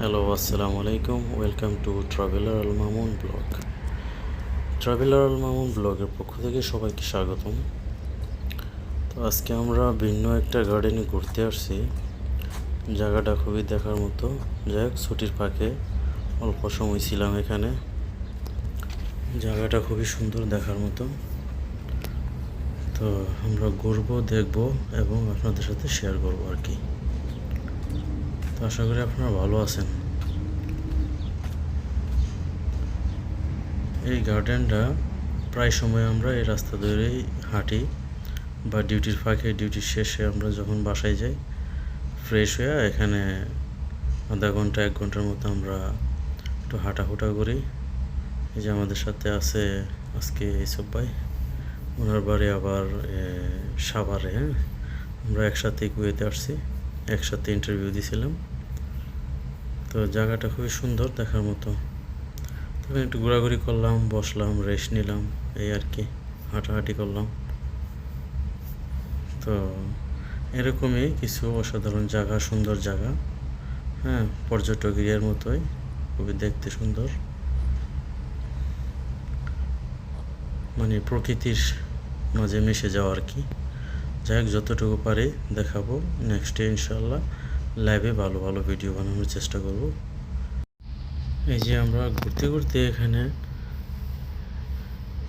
Hello আসসালামু আলাইকুম welcome to traveller Al Mamun blog traveller Al Mamun ব্লগের পক্ষ থেকে সবাইকে স্বাগতম। তো আজকে আমরা ভিন্ন একটা গার্ডেনে ঘুরতে আসছি। জায়গাটা খুবই দেখার মতো। যাই হোক, ছুটির পাকে অল্প সময় ছিলাম এখানে। জায়গাটা খুবই সুন্দর দেখার মতো। তো আমরা ঘুরবো, দেখব এবং আপনাদের সাথে শেয়ার করব আর কি। তো আশা করি আপনারা ভালো আছেন। এই গার্ডেনটা প্রায় সময় আমরা এই রাস্তা ধরেই হাঁটি বা ডিউটির ফাঁকে, ডিউটির শেষে আমরা যখন বাসায় যাই ফ্রেশ হয়ে এখানে আধা ঘণ্টা, এক ঘণ্টার মতো আমরা একটু হাঁটাহুটা করি। এই যে আমাদের সাথে আছে আজকে এইসব ভাই। ওনার বাড়ি আবার সাভারে হ্যাঁ? আমরা একসাথে কুয়েতে আসছি। একসাথে ইন্টারভিউ দিয়েছিলাম তো জায়গাটা খুবই সুন্দর দেখার মতো। তখন একটু ঘোরাঘুরি করলাম, বসলাম রেস্ট নিলাম, এই আর কি, হাঁটাহাঁটি করলাম। তো এরকমই কিছু অসাধারণ জায়গা, সুন্দর জায়গা। হ্যাঁ পর্যটক এরিয়ার মতোই, খুবই দেখতে সুন্দর। মানে প্রকৃতির মাঝে মিশে যাওয়া আর কি। যাই হোক যতটুকু পারি দেখাবো। নেক্সট ইনশাল্লাহ লাইভে ভালো ভালো ভিডিও বানানোর চেষ্টা করব। এই যে আমরা ঘুরতে ঘুরতে এখানে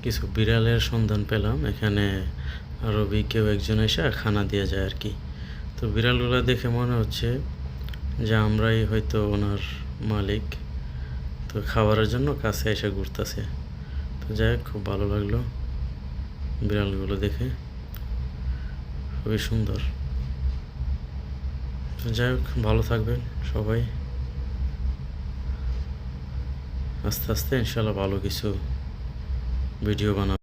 কিছু বিড়ালের সন্ধান পেলাম। এখানে আরবি কেউ একজন এসে খানা দিয়ে যায় আর কি। তো বিড়ালগুলো দেখে মনে হচ্ছে যে আমরাই হয়তো ওনার মালিক। তো খাবারের জন্য কাছে এসে ঘুরতেছে। তো যাই খুব ভালো লাগল বিড়ালগুলো দেখে। খুবই সুন্দর। যাই হোক ভালো থাকবেন সবাই। আস্তে আস্তে ইনশাল্লাহ ভালো কিছু ভিডিও বানাবো।